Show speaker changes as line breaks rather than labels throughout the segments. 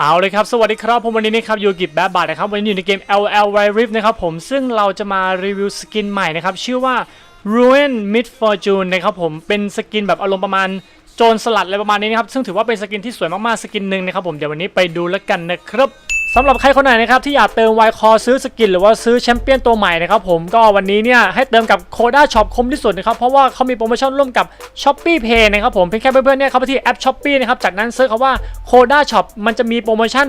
เอาเลยครับ สวัสดีครับผมวันนี้นะครับอยู่กับแบบบาทนะครับวันนี้อยู่ในเกม LL Wild Rift นะครับผมซึ่งเราจะมารีวิวสกินใหม่นะครับ ชื่อว่า Ruin Mid Fortune นะครับผมเป็นสกินแบบอารมณ์ประมาณโจรสลัดอะไรประมาณนี้นะครับ ซึ่งถือว่าเป็นสกินที่สวยมากๆ สกินหนึ่งนะครับผมเดี๋ยววันนี้ไปดูแล้วกันนะครับ สำหรับใครคนไหนนะครับที่อยากเติมไวคอซื้อสกินหรือว่าซื้อแชมเปี้ยนตัวใหม่นะครับผมก็วันนี้เนี่ยให้เติมกับ Koda Shop คมที่สุดนะครับเพราะว่าเขามีโปรโมชั่นร่วมกับ Shopee Pay นะครับผมเพียงแค่เพื่อนๆเนี่ยเข้าไปที่แอป Shopee นะครับจากนั้นเซิร์ชคำว่า Koda Shop มันจะมีโปรโมชั่น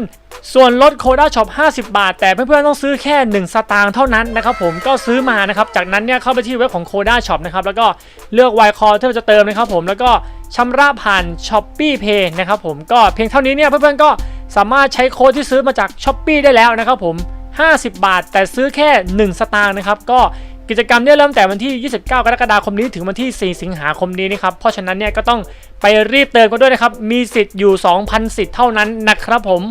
ส่วนลด Koda Shop 50 บาท แต่เพื่อนๆต้องซื้อแค่ 1 สตางค์เท่านั้นนะครับผมก็ซื้อมานะครับจากนั้นเนี่ยเข้าไปที่เว็บของ Koda Shop นะครับแล้วก็เลือก y c o ที่เราจะเติมนะครับผมแล้วก็ชำระผ่าน Shopee Pay นะครับผมก็เพียงเท่านี้เนี่ยเพื่อนๆก็ สามารถใช้โค้ดที่ซื้อมาจาก Shopee ได้แล้วนะครับผม 50 บาท แต่ซื้อแค่ 1 สตางค์นะครับ ก็กิจกรรมเนี่ยเริ่มแต่วันที่ 29 กรกฎาคมนี้ถึงวันที่ 4 สิงหาคมนี้นะครับ เพราะฉะนั้นเนี่ยก็ต้องไปรีบเติมกันด้วยนะครับ มีสิทธิ์อยู่ 2,000 สิทธิ์เท่านั้นนะครับผม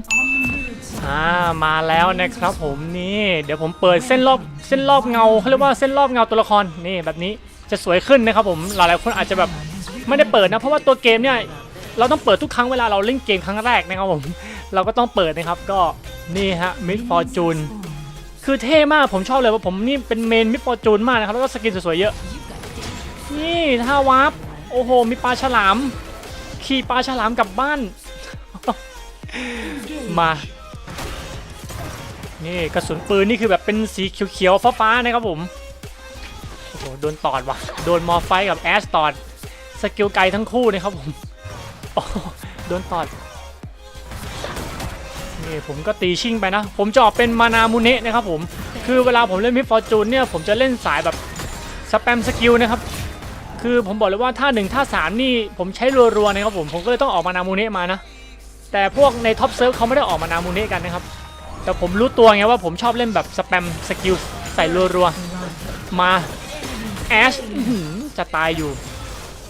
อ่า มาแล้วนะครับผมนี่ เดี๋ยวผมเปิดเส้นรอบเส้นรอบเงาเขาเรียกว่าเส้นรอบเงาตัวละครนี่แบบนี้จะสวยขึ้นนะครับผมหลายๆคนอาจจะแบบไม่ได้เปิดนะเพราะว่าตัวเกมเนี่ยเราต้องเปิดทุกครั้งเวลาเราเล่นเกมครั้งแรกนะครับผม เราก็ต้องเปิดนะครับก็นี่ฮะมิดฟอร์จูนคือเท่มากผมชอบเลยว่าผมนี่เป็นเมนมิดฟอร์จูนมากนะครับแล้วก็สกินสวยๆเยอะ นี่ท่าวาร์ปโอ้โหมีปลาฉลาม ขี่ปลาฉลามกลับบ้าน มานี่กระสุนปืนนี่คือแบบเป็นสีเขียวๆฟ้าๆนะครับผมโอ้โหโดนตอดว่ะโดนมอไฟกับแอสตอดสกิลไกลทั้งคู่นะครับผมโอ้โดนตอด นี่ผมก็ตีชิ่งไปนะ ผมจะออกเป็นมานามูเนะนะครับผมคือเวลาผมเล่นมิฟฟอร์จูนเนี่ยผมจะเล่นสายแบบสแปมสกิลนะครับคือผมบอกเลยว่าท่าหนึ่งท่าสามนี่ผมใช้รัวๆนะครับผมผมก็เลยต้องออกมานามูเนะมานะแต่พวกในท็อปเซิร์ฟเขาไม่ได้ออกมานามูเนะกันนะครับแต่ผมรู้ตัวไงว่าผมชอบเล่นแบบสแปมสกิลใส่รัวๆมาแอชจะตายอยู่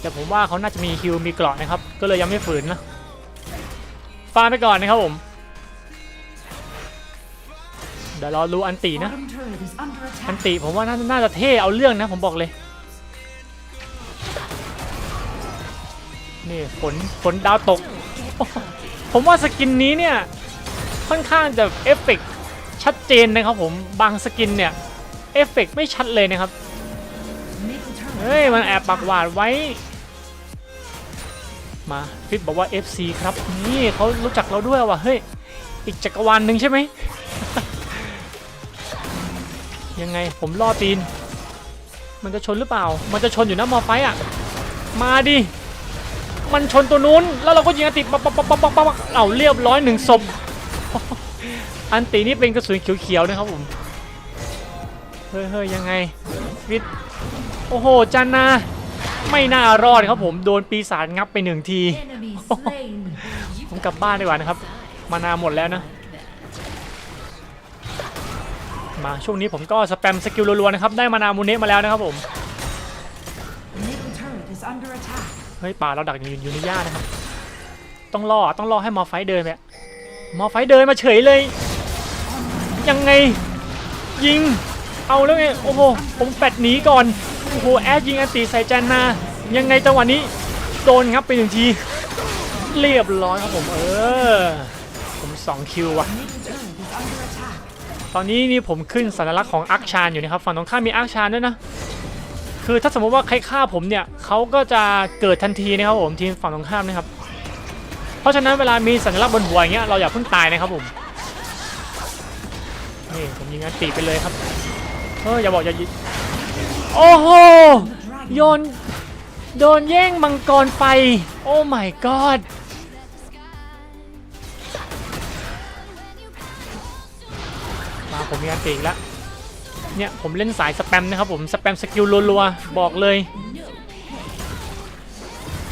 แต่ผมว่าเขาน่าจะมีฮิลมีเกราะนะครับ ก็เลยยังไม่ฝืนนะฟาดไปก่อนนะครับผม เดี๋ยวรอรู้อันตีนะ อันตีผมว่าน่าน่าจะเท่เอาเรื่องนะผมบอกเลย นี่ฝนฝนดาวตก ผมว่าสกินนี้เนี่ย ค่อนข้างจะเอฟเฟกต์ชัดเจนนะครับผม บางสกินเนี่ย เอฟเฟกต์ไม่ชัดเลยนะครับ เฮ้ย มันแอบปักหวาดไว้ มาฟิตบอกว่า FC ครับ นี่เขารู้จักเราด้วยว่ะ เฮ้ย อีกจักรวาลหนึ่งใช่ไหม ยังไงผมล่อตีน มันจะชนหรือเปล่า มันจะชนอยู่นะมอไฟอะ มาดิ มันชนตัวนู้น แล้วเราก็ยิงอันติปักปักปักปักปักเอาเรียบร้อยหนึ่งศพ อันตีนี่เป็นกระสุนเขียวๆนะครับผม เฮ้ยเฮ้ยยังไงวิทโอ้โหจันนาไม่น่ารอดครับผมโดนปีศาจงับไปหนึ่งที ผมกลับบ้านดีกว่านะครับ มานาหมดแล้วนะ มาช่วงนี้ผมก็สแปมสกิลรัวๆนะครับได้มานามูเนะมาแล้วนะครับผมเฮ้ยป่าเราดักอยู่อยู่ในหญ้านะครับต้องล่อต้องล่อให้มอไฟท์เดินไปอะมอไฟท์เดินมาเฉยเลย ยังไงยิงเอาแล้วไงโอ้โหผมแฟดหนีก่อนโอ้โหแอดยิงอันตีใส่แจนนายังไงจังหวะนี้โดนครับไปหนึ่งทีเรียบร้อยครับผมเออผม2คิวว่ะ ตอนนี้นี่ผมขึ้นสัญลักษณ์ของอักชานอยู่นะครับฝั่งตรงข้ามมีอักชานด้วยนะ คือถ้าสมมติว่าใครฆ่าผมเนี่ยเขาก็จะเกิดทันทีนะครับผมทีมฝั่งตรงข้ามนะครับ เพราะฉะนั้นเวลามีสัญลักษณ์บนหัวอย่างเงี้ยเราอย่าเพิ่งตายนะครับผมนี่ผมยิงอันติไปเลยครับเอออย่าบอกอย่ายิงโอ้โหโยนโดนแย่งมังกรไปโอ้ my god ผมมีอันติอีกแล้วเนี่ยผมเล่นสายสแปมนะครับผมสแปมสกิลรัวๆบอกเลย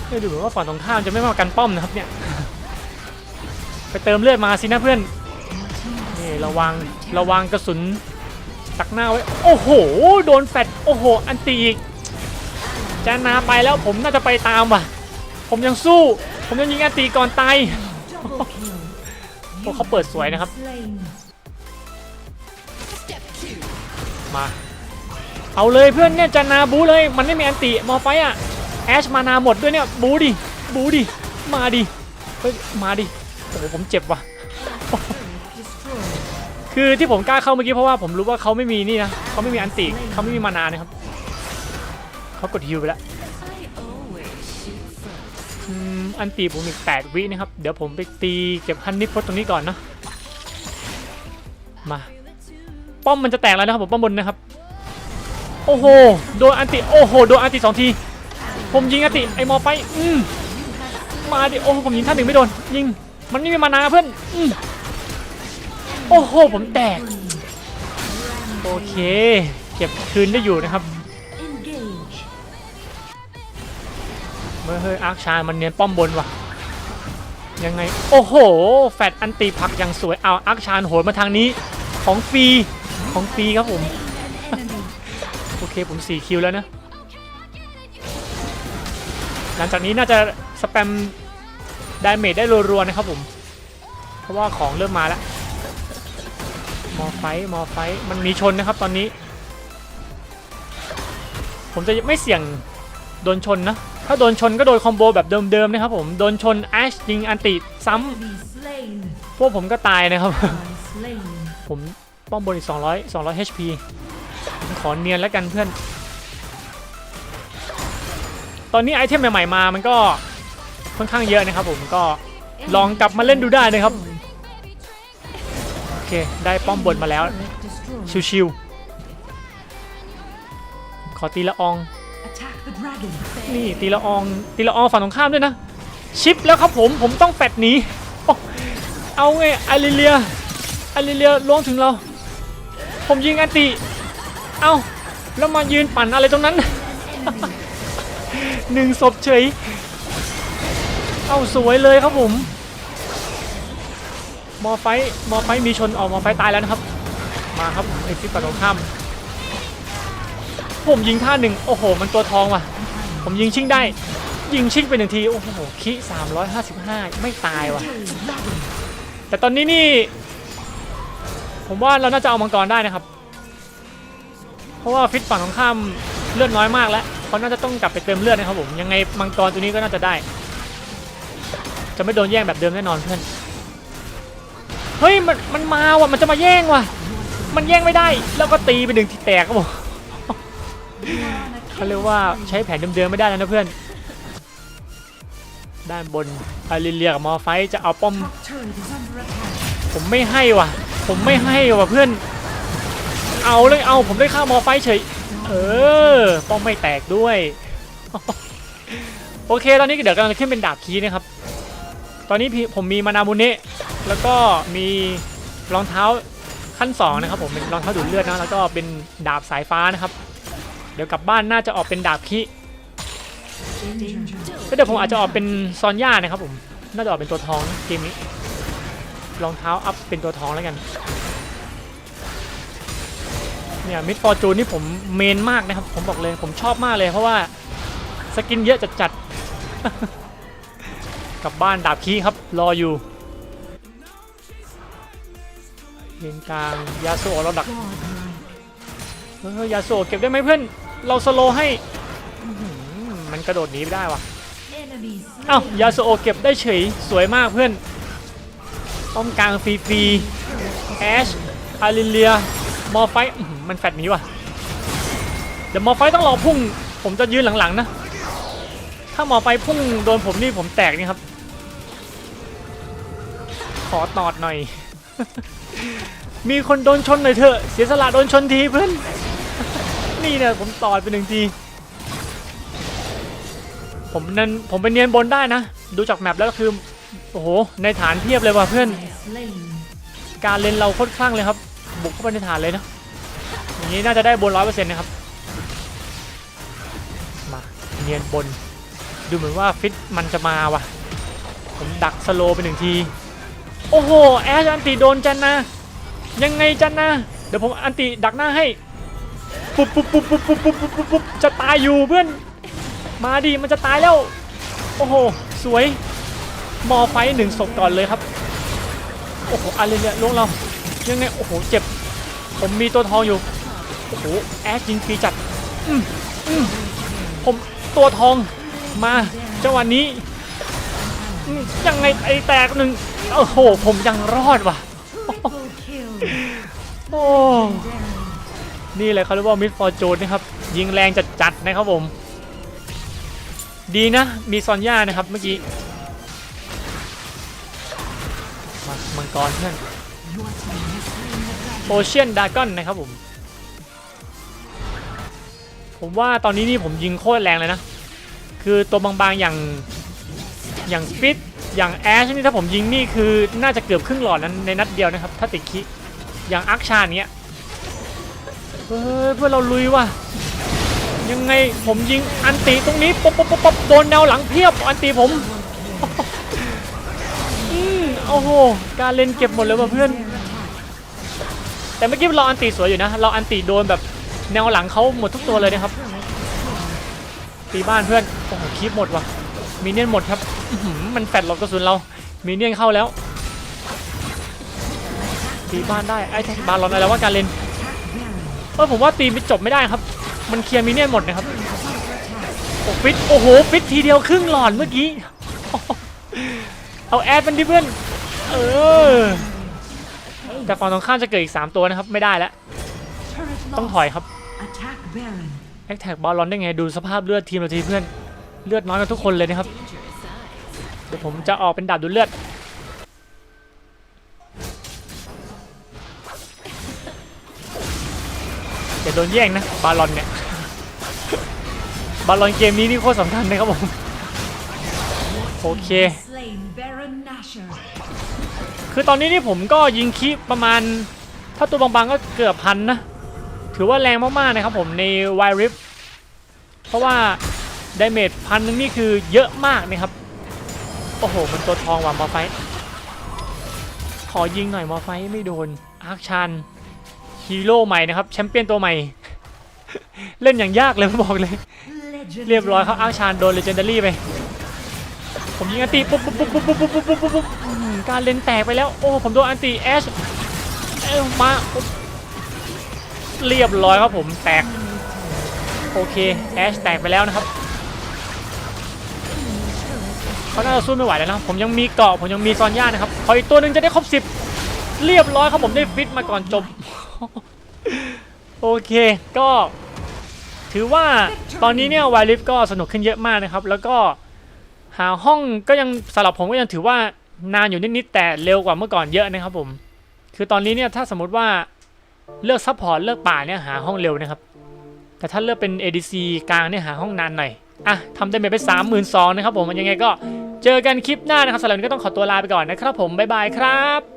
เฮ้ยดูเหมือนว่าฝั่งตรงข้ามจะไม่มากันป้อมนะครับเนี่ยไปเติมเลือดมาสินะเพื่อนนี่ระวังระวังกระสุนตักหน้าไว้โอ้โหโดนแฟดโอ้โหอันตีอีกจานาไปแล้วผมน่าจะไปตามว่ะ ผมยังสู้ ผมยังยิงอันตีก่อนตายโอ้เขาเปิดสวยนะครับ มา เอาเลยเพื่อนเนี่ยจะนาบูเลยมันไม่มีอันติมอไฟอะแอชมานาหมดด้วยเนี่ยบูดิบูดิมาดิเฮ้ยมาดิโหผมเจ็บว่ะคือที่ผมกล้าเข้าเมื่อกี้เพราะว่าผมรู้ว่าเขาไม่มีนี่นะเขาไม่มีอันติเขาไม่มีมานานะครับเขากดฮิวไปแล้วอันติผมอีก8วินะครับ เดี๋ยวผมไปตีเก็บฮันนิพตตรงนี้ก่อนนะมา ป้อมมันจะแตกแล้วนะครับผมป้อมบนนะครับโอ้โหโดนอันติโอ้โหโดนอันติสองทีผมยิงอันติไอมอไปอืมมาดิโอ้โหผมยิงท่านหนึ่งไม่โดนยิงมันไม่มีมานาเพื่อนอืมโอ้โหผมแตกโอเคเก็บคืนได้อยู่นะครับเมื่อเฮ้ยอาร์คชานมันเนียนป้อมบนว่ะยังไง โอ้โห แฟดอันตีผักอย่างสวยเอาอาร์คชานโหนมาทางนี้ของฟรี ของฟรีครับผม โอเคผม 4 คิวแล้วนะ หลังจากนี้น่าจะสแปมดาเมจได้รัวๆนะครับผม เพราะว่าของเริ่มมาแล้ว มอไฟท์มอไฟท์มันมีชนนะครับตอนนี้ ผมจะไม่เสี่ยงโดนชนนะ ถ้าโดนชนก็โดนคอมโบแบบเดิมๆนะครับผม โดนชนแอชยิงอันติซ้ำพวกผมก็ตายนะครับ ผม ป้อมบนอีก200 200 HP ขอเนียนแล้วกันเพื่อน ตอนนี้ไอเทมใหม่ๆมา มันก็ค่อนข้างเยอะนะครับผมก็ลองกลับมาเล่นดูได้นะครับ โอเค ได้ป้อมบนมาแล้ว ชิวๆ ขอตีละออง นี่ตีละออง ตีละอองฝั่งตรงข้ามด้วยนะ ชิปแล้วครับผม ผมต้องแฟดหนี เอาไงไอริเลียไอริเลียลวงถึงเรา ผมยิงอันติ เอ้า แล้วมายืนปั่นอะไรตรงนั้น หนึ่งศพเฉย เอ้าสวยเลยครับผม มอไฟมอไฟมีชนออกมอไฟตายแล้วนะครับ มาครับไอฟิปปัดตรงข้าม ผมยิงท่าหนึ่งโอ้โห มันตัวทองว่ะ ผมยิงชิงได้ ยิงชิงไปหนึ่งที โอ้โห คิ 355 ไม่ตายว่ะ แต่ตอนนี้นี่ ผมว่าเราน่าจะเอามังกรได้นะครับ เพราะว่าฟิตฝั่งของข้ามเลือดน้อยมากแล้วเขาน่าจะต้องกลับไปเติมเลือดนะครับผมยังไงมังกรตัวนี้ก็น่าจะได้ จะไม่โดนแย่งแบบเดิมแน่นอนเพื่อนเฮ้ยมันมันมาว่ะมันจะมาแย่งว่ะ มันแย่งไม่ได้ แล้วก็ตีไปหนึ่งที่แตกครับผมเขาเรียกว่าใช้แผนเดิมๆไม่ได้แล้วนะเพื่อน ด้านบนอาริเลียกับมอไฟจะเอาป้อม ผมไม่ให้ว่ะ ผมไม่ให้ว่ะเพื่อน เอาเลยเอาผมได้ค่ามอร์ไฟท์เฉย เออ ป้อมไม่แตกด้วย โอเค ตอนนี้เดี๋ยวกำลังจะขึ้นเป็นดาบคีนะครับ ตอนนี้พี่ผมมีมานาบุเนะแล้วก็มีรองเท้าขั้นสองนะครับผมเป็นรองเท้าดูดเลือดนะแล้วก็เป็นดาบสายฟ้านะครับ เดี๋ยวกลับบ้านน่าจะออกเป็นดาบคีก็เดี๋ยวผมอาจจะออกเป็นซอนย่านะครับผม น่าจะออกเป็นตัวทองนะเกมนี้ รองเท้าอัพเป็นตัวทองแล้วกัน เนี่ยมิดฟอร์จูนนี่ผมเมนมากนะครับ ผมบอกเลยผมชอบมากเลยเพราะว่าสกินเยอะจัดจัดๆกลับบ้านดาบคีครับรออยู่เลนกลางยาโซเราดักเฮ้ยยาโซเก็บได้ไหมเพื่อน เราสโลให้มันกระโดดหนีไม่ได้วะเอ้ายาโซโอเก็บได้เฉยสวยมากเพื่อน ป้อมกลางฟรีฟรีแอชอาริเลีย มอไฟมันแฟดนี้ว่ะ เดี๋ยวมอไฟต้องรอพุ่ง ผมจะยืนหลังๆนะ ถ้ามอไฟพุ่งโดนผมนี่ผมแตกนี่ครับ ขอตอดหน่อย มีคนโดนชนหน่อยเถอะ เสียสละโดนชนทีเพื่อน นี่เนี่ยผมตอดไปหนึ่งทีผมนันผมไปเนียนบนได้นะ ดูจากแมปแล้วก็คือ โอ้โห ในฐานเทียบเลยว่ะเพื่อน การเล่นเราค่อนข้างเลยครับ บุกเข้าไปในฐานเลยนะอย่างนี้น่าจะได้บนร้อยเปอร์เซ็นต์นะครับ มาเนียนบน ดูเหมือนว่าฟิตมันจะมาว่ะ ผมดักสโลไปหนึ่งที โอ้โห แอชอันติโดนจันนะ ยังไงจันนะ เดี๋ยวผมอันติดักหน้าให้ ปุ๊บปุ๊บปุ๊บปุ๊บปุ๊บปุ๊บปุ๊บจะตายอยู่เพื่อน มาดีมันจะตายแล้ว โอ้โห สวย มอไฟหนึ่งศพก่อนเลยครับ โอ้โหอะไรเนี่ยลงเรายังไงโอ้โหเจ็บ ผมมีตัวทองอยู่ โอ้โหแอดยิงฟรีจัดอืมอืมผมตัวทองมาจังหวะนี้ยังไงไอแตกหนึ่งโอ้โห ผมยังรอดว่ะโอ้นี่เลยเขาเรียกว่ามิดฟอร์จูนนะครับ ยิงแรงจัดๆนะครับผม ดีนะ มีซอนย่านะครับเมื่อกี้ มามังกรเพื่อน
Your team has slain the dragon.
โอเชียนดากอนนะครับผม ผมว่าตอนนี้นี่ผมยิงโคตรแรงเลยนะ คือตัวบางๆอย่างอย่างฟิตอย่างแอชนี่ถ้าผมยิงนี่คือน่าจะเกือบครึ่งหลอดนั้นในนัดเดียวนะครับ ถ้าติดคิอย่างอักชาเนี้ยเฮ้ยเพื่อนเราลุยว่ะยังไงผมยิงอันติตรงนี้ป๊บป๊บป๊บป๊บโดนแนวหลังเพียบอันติผมอืม โอ้โห การเล่นเก็บหมดเลยว่ะเพื่อน แต่เมื่อกี้เราอันติสวยอยู่นะ เราอันติโดนแบบแนวหลังเขาหมดทุกตัวเลยนะครับ ตีบ้านเพื่อน โอ้โหคลิปหมดว่ะ มีเนียนหมดครับ มันแฟดหลบกระสุนเรา มีเนียนเข้าแล้ว ตีบ้านได้ ไอ้แท็กบาลอนอะไรว่าการเล่นเออผมว่าตีไม่จบไม่ได้ครับ มันเคลียร์มีเนียนหมดนะครับโอ้ฟิตโอ้โหฟิตทีเดียวครึ่งหลอดเมื่อกี้ เอาแอดมันดิเพื่อน เออแต่ฝั่งตรงข้ามจะเกิดอีก 3 ตัวนะครับ ไม่ได้แล้ว ต้องถอยครับแอคแท็กบอลลอนได้ไงดูสภาพเลือดทีมเราทีเพื่อนเลือดน้อยกันทุกคนเลยนะครับ เดี๋ยวผมจะออกเป็นดาบดูดเลือดอย่าโดนแย่งนะบาลอนเนี่ยบาลอนเกมนี้นี่โคตรสำคัญนะครับผม โอเค
Slain Baron Nashor.
คือตอนนี้นี่ผมก็ยิงคีประมาณ ถ้าตัวบางๆก็เกือบพันนะ ถือว่าแรงมากๆนะครับผมในไวริฟเพราะว่าดาเมจพันนึงนี่คือเยอะมากนะครับ โอ้โห มันตัวทองว่ะมอไฟท์ขอยิงหน่อยมอไฟท์ไม่โดน อาร์คชันฮีโร่ใหม่นะครับแชมเปี้ยนตัวใหม่ เล่นอย่างยากเลยผมบอกเลย
Legendary.
เรียบร้อยครับอาร์คชานโดนเลเจนดารี่ไป ผมยิงอันติปุ๊บปุ๊บปุ๊บปุ๊บปุ๊บปุ๊บปุ๊บปุ๊บปุ๊บอืมการเลนแตกไปแล้ว โอ้ผมโดนอันติแอชเอ้ยมาเรียบร้อยครับผมแตก โอเคแอชแตกไปแล้วนะครับเขาน่าจะสู้ไม่ไหวแล้วนะผมยังมีเกาะผมยังมีซอนย่านะครับขออีกตัวหนึ่งจะได้ครบสิบเรียบร้อยครับผมได้ฟิตมาก่อนจบ โอเคก็ ถือว่าตอนนี้เนี่ยวายลิฟก็สนุกขึ้นเยอะมากนะครับ แล้วก็ หาห้องก็ยังสำหรับผมก็ยังถือว่านานอยู่นิดๆแต่เร็วกว่าเมื่อก่อนเยอะนะครับผมคือตอนนี้เนี่ยถ้าสมมติว่าเลือกซัพพอร์ตเลือกป่าเนี่ยหาห้องเร็วนะครับ แต่ถ้าเลือกเป็น ADC กลางเนี่ยหาห้องนานหน่อยอะทำได้ไปสามหมื่นสองนะครับผมมันยังไงก็เจอกันคลิปหน้านะครับสำหรับวันนี้ก็ต้องขอตัวลาไปก่อนนะครับผมบ๊ายบายครับ